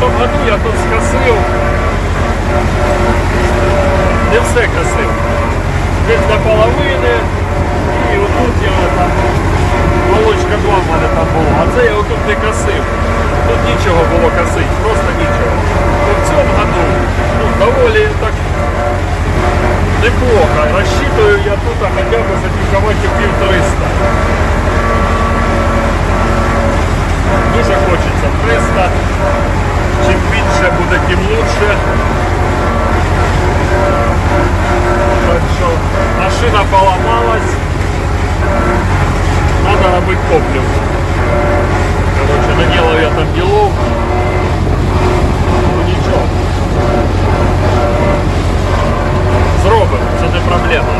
Тому году я тут скосив. Не все косив. Десь до половини. І отут я там волочка 2 в мене там було. А це я отут не косив. Тут нічого було косити, просто нічого. То в цьому году ну, доволі так неплохо. Рассчитываю я тут а хотя бы запіковати пів 300. Дуже хочеться 300. Чим більше буде, тим лучше. Так що машина поламалась. Надо робити топлив. Короче, наделал я там делов. Ну нічого. Зробимо, це не проблема.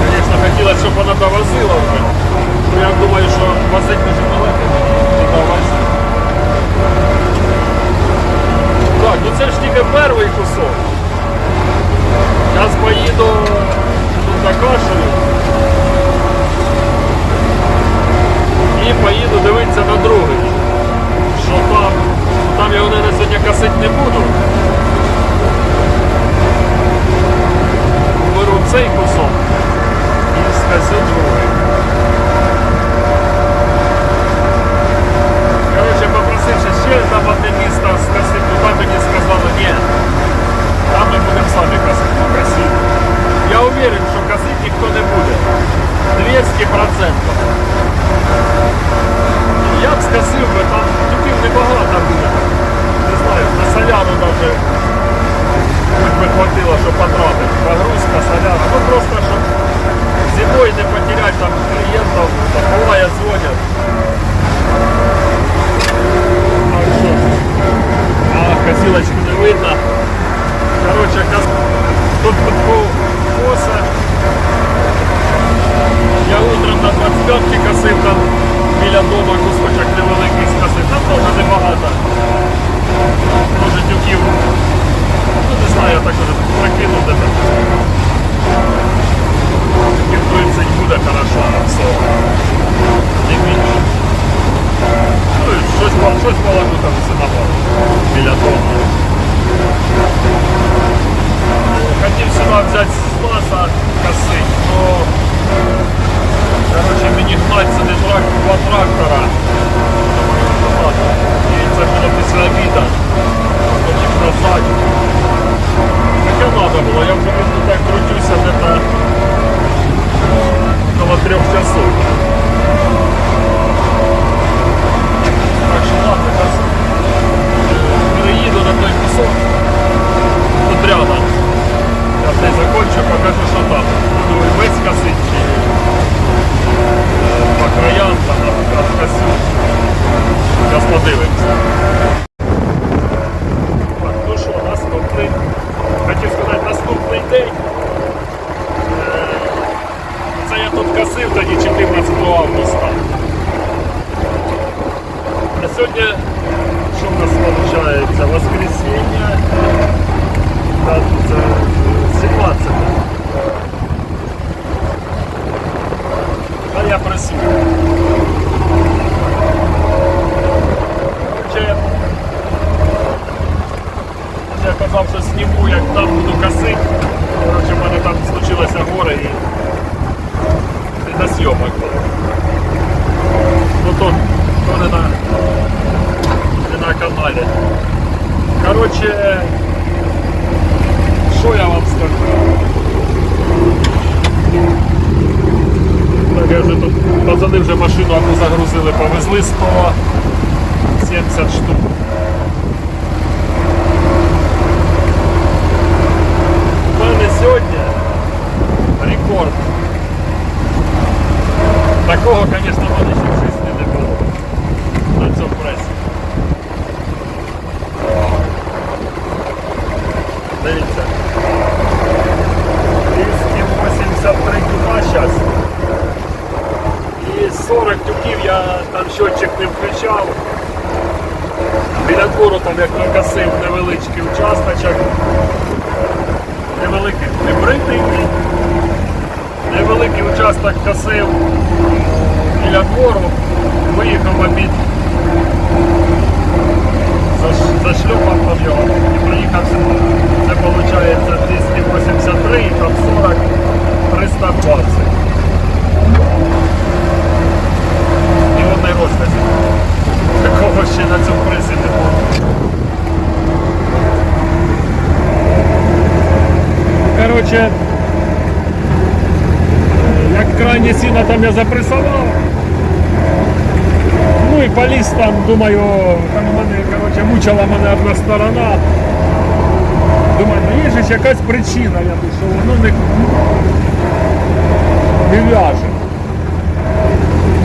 Звісно, хотілося, щоб вона довозила вже. Ну, я думаю, що возить дуже далеко не довозить. Так, ну це ж тільки перший кусок. Зараз поїду до Кашелю і поїду дивитися на другий. Що там? Там я вони не буду. Беру цей кусок і скосю другий. Коротше, попросивши ще там одне місто скосити, то там мені сказали, ні, там ми будемо самі косити, ну косити. Я уверен, що косити ніхто не буде. 200%. Я б скосив би, там тупів небагато буде. Я працюю. Короче, я казав, що сніму, там буду косити. Короче, в мене там случилося горе і не до зйомок. Ну то, то на, не на каналі. Короче, що я вам скажу? Я вже тут пацани вже машину одну загрузили, повезли 170 штук. У мене сьогодні рекорд. Такого, звісно, в мене ще в житті не було. На цьому пресі. Дивіться. 283 тюка зараз. І 40 тюків я там щотчик не включав. Біля двору там як накосив невеличкий участочок. Невеликий, не бритий, невеликий участок косив. біля двору, виїхав обід. Зашльопав там його і приїхав сюди. Це виходить 283 і там 40, 320. І одне розказі. Такого ще на цьому пресі не було. Коротше, як крайнє сіно там я запресував. Ну і поліз там, думаю, там мене, коротше, мучила мене одна сторона. Думаю, ну є ж якась причина, я що воно не, не в'яже.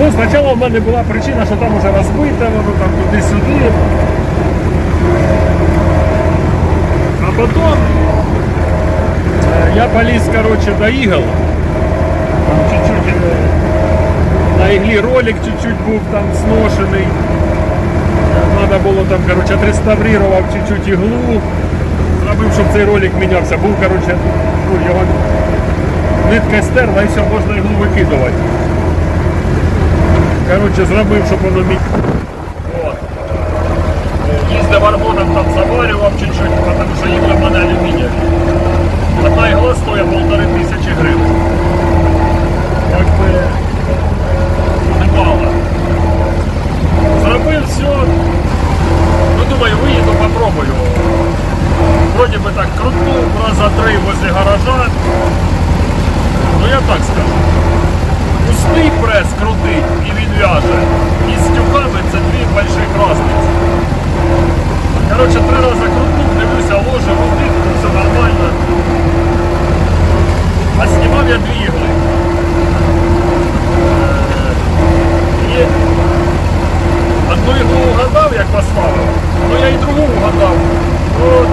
Ну, спочатку в мене була причина, що там уже розбите, воно там туди-сюди. А потім е, я поліз, коротше, до ігл. Чуть-чуть е, на іглі ролик чуть-чуть був там сношений. Надо було там, коротше, отреставрував чуть-чуть іглу. Зробив, щоб цей ролик мінявся. Був, коротше, ну, його нитка стерла і все, можна іглу викидувати. Коротше, зробив, щоб воно міг. Їздив аргоном там заварював чуть-чуть, тому що в мене алюмінієві. Одна ігла стоїть полтори тисячі гривень. Якби немало. Зробив все. Ну думаю, виїду, попробую. Вроді би так крутнув раза три возле гаража. Ну я так скажу. Пустий прес крутий і він в'яже. І з тюками це дві больших разниці. Коротше, три рази крутнув, дивлюся, ложе, один, все нормально. А знімав я дві ігли. Е, І одну іглу угадав, як поставив, ну я і другу угадав. От,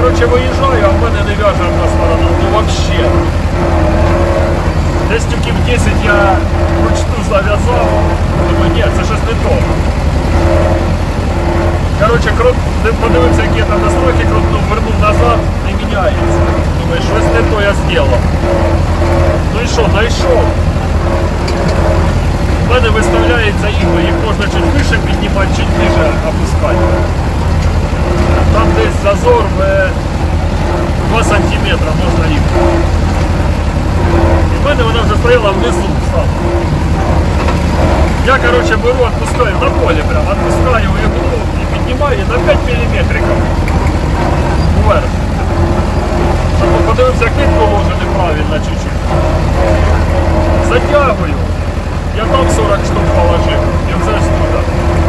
коротше, виїжджаю, а в мене не в'яже одна сторона. Ну вообще. Десь тюків 10 я вручну зав'язав. Думаю, ні, це щось не то. Коротше, крут, ти подивився, які я там настройки крутнув, вернув назад, не міняється. Думаю, щось не то я зробив. Що, знайшов. У мене виставляється ігли, їх можна чуть вище піднімати, чуть ниже опускати. Там десь зазор в е, 2 сантиметра можна їх. І в мене вона вже стояла внизу. Я, короче, беру, отпускаю на поле прям, отпускаю иглу и піднімаю на 5 миллиметриков вверх. Подивився, китку може неправильно чуть-чуть. Затягую. Я там 40 штук положил. Я взял ж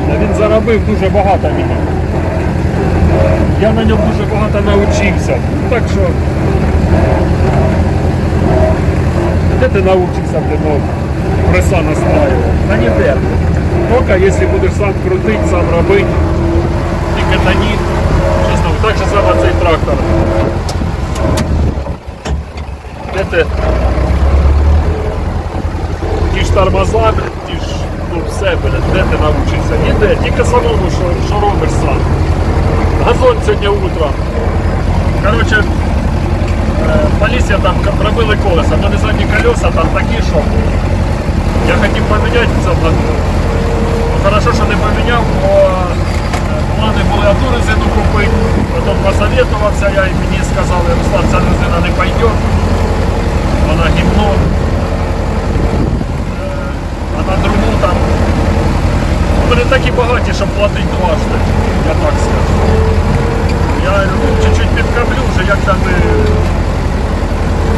нормально. Він заробив дуже багато мені. Я на ньому дуже багато навчився. Так що. Де ти навчився, блін, ну, преса настраивать? Та ніде. Тільки якщо будеш сам крутити, сам робити. Тільки на них. Чесно, так же само цей трактор. Де ти? Ті ж тормоза, ну де ти навчишся? Ніде, тільки самому, що, що робиш сам. Газон сьогодні утром. Коротше, е, поліція там пробили колеса, в мене задні колеса там такі, що я хотів поміняти цьому году. Ну, Хорошо, що не поміняв, бо е, плани були одну резину купити, потім посоветувався я і мені сказали, Руслан, ця резина не пойде, вона гімно. Е, А на другу там вони такі багаті, щоб платити дважди, я так скажу. Я чуть-чуть підкаплю вже, як там ми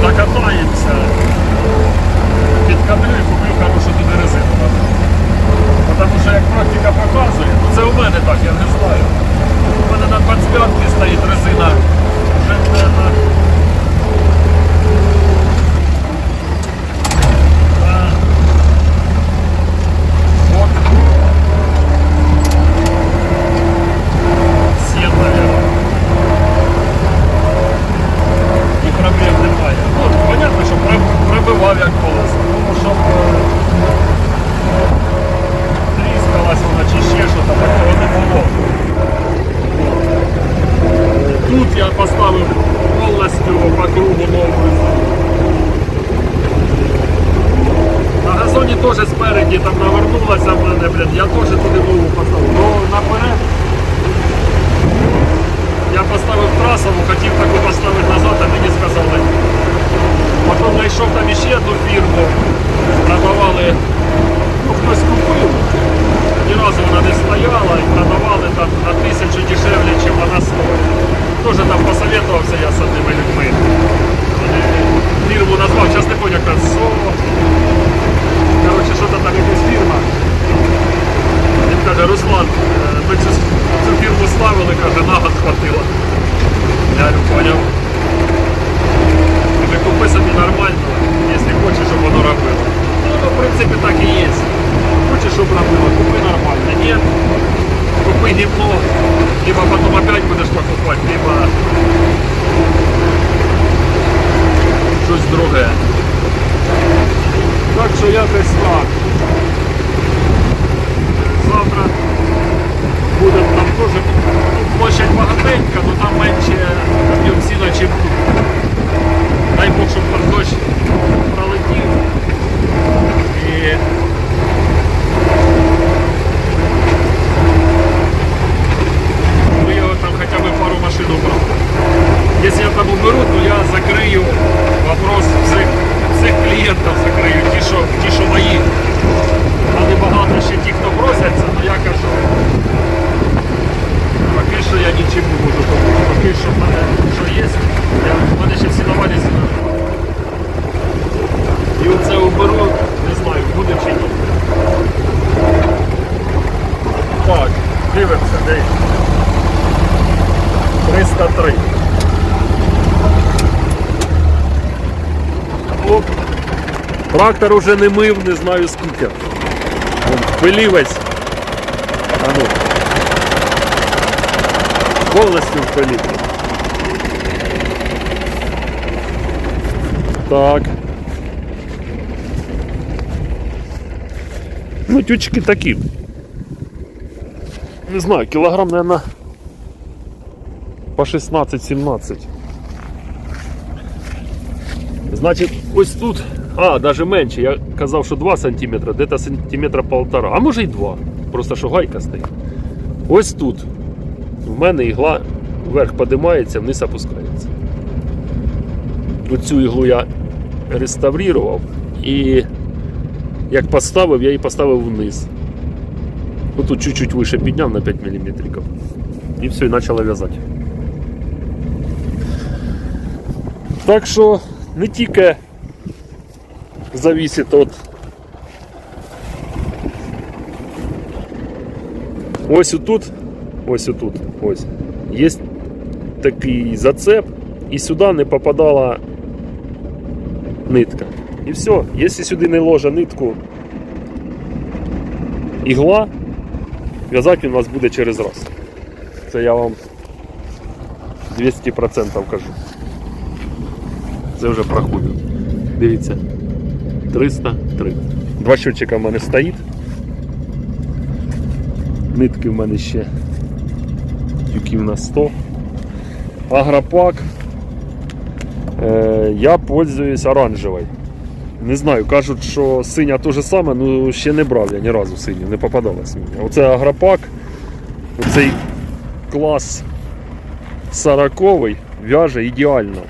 докатаємося. Підкаплю і куплю хорошу туди резину. Тому що як практика показує, ну це у мене так, я не знаю. У мене на 25 стоїть резина. Вже не на... дивимося, де 303. Оп. Трактор уже не мив, не знаю скільки. Вон, Пилівець. А ну. Повністю в пилі. Так. Ну, тючки такі. Не знаю, кілограм, наверное, по 16-17. Значить, ось тут, а, навіть менше. Я казав, що 2 см, де-то сантиметра полтора, а може й 2. Просто що гайка стоїть. Ось тут. В мене ігла вверх подимається, вниз опускається. Оцю іглу я реставрував і як поставив, я її поставив вниз. Отут чуть-чуть вище підняв на 5 мм. І все, і почало в'язати. Так що не тільки зависить від ось отут, ось отут, ось. Є такий зацеп, і сюди не попадала нитка. І все. Якщо сюди не ложа нитку ігла, в'язати він вас буде через раз. Це я вам 200% кажу. Це вже проходить. Дивіться. 303. Два щотчика в мене стоїть. Нитки в мене ще тюків на 100. Агропак. Е, я пользуюсь оранжевою. Не знаю, кажуть, що синя те же саме, ну ще не брав я ні разу синю, не попадалась мені. Оце агропак, оцей клас 40 в'яже ідеально.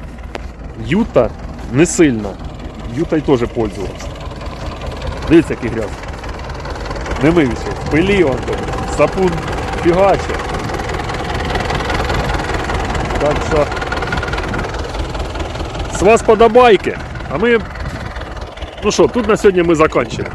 Юта не сильно. Юта й теж пользувався. Дивіться, який грязь. Не мився. В пилі он тут. Сапун фігаче. Так що. З вас подобайки. А ми. Ну що, тут на сьогодні ми закінчимо.